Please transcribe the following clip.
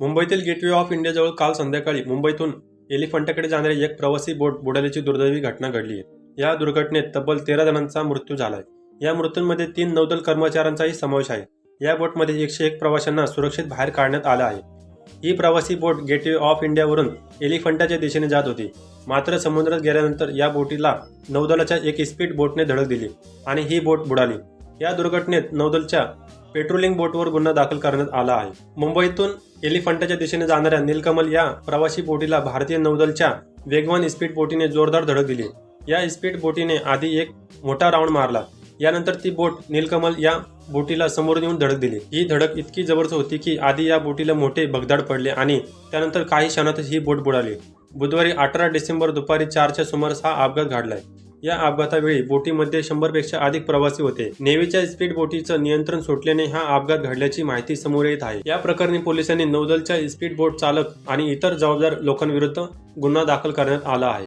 मुंबईतील gateway of इंडियाजवळ काल संध्याकाळी मुंबईतून एलिफंटाकडे जाणारी एक प्रवासी बोट बुडाल्याची दुर्दैवी घटना घडली आहे. या दुर्घटनेत तब्बल तेरा जणांचा मृत्यू झालाय. या मृत्यूंमध्ये तीन नौदल कर्मचाऱ्यांचाही समावेश आहे. या बोटमध्ये एकशे एक प्रवाशांना सुरक्षित बाहेर काढण्यात आलं आहे. ही प्रवासी बोट गेटवे ऑफ इंडियावरून एलिफंटाच्या दिशेने जात होती. मात्र समुद्रात गेल्यानंतर या बोटीला नौदलाच्या एक इस्पीड बोटने धडक दिली आणि ही बोट बुडाली. या दुर्घटनेत नौदलच्या पेट्रोलिंग बोटवर गुन्हा दाखल करण्यात आला आहे. मुंबईतून एलिफंटाच्या दिशेने जाणाऱ्या नीलकमल या प्रवासी बोटीला भारतीय नौदलच्या वेगवान स्पीड बोटीने जोरदार धडक दिली. या स्पीड बोटीने आधी एक मोठा राऊंड मारला. यानंतर ती बोट नीलकमल या बोटीला समोर येऊन धडक दिली. ही धडक इतकी जबरदस्त होती की आधी या बोटीला मोठे भगदाड पडले आणि त्यानंतर काही क्षणातच ही बोट बुडाली. बुधवारी अठरा डिसेंबर दुपारी चारच्या सुमारास हा अपघात घडलाय. या अपघातावेळी बोटीमध्ये शंभरपेक्षा अधिक प्रवासी होते. नेव्हीच्या स्पीड बोटीचं नियंत्रण सुटल्याने हा अपघात घडल्याची माहिती समोर येत आहे. या प्रकरणी पोलिसांनी नौदलच्या स्पीड बोट चालक आणि इतर जबाबदार लोकांविरुद्ध गुन्हा दाखल करण्यात आला आहे.